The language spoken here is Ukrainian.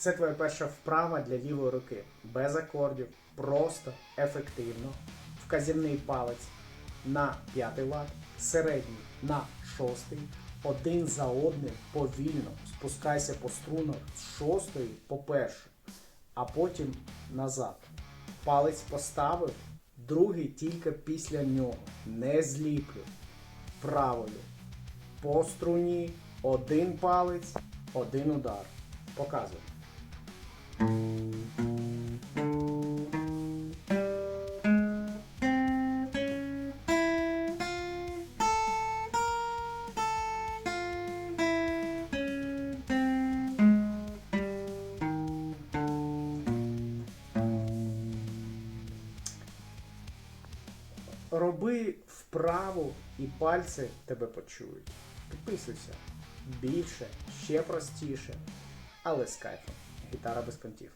Це твоя перша вправа для лівої руки. Без акордів, просто, ефективно. Вказівний палець на п'ятий лад, середній на шостий. Один за одним повільно спускайся по струнах з шостої по першу, а потім назад. Палець поставив, другий тільки після нього. Не зліплюй. Правою. По струні один палець, один удар. Показуй. Роби вправу і пальці тебе почують. Підписуйся. Більше, ще простіше, але з кайфом. Гітара без понтів.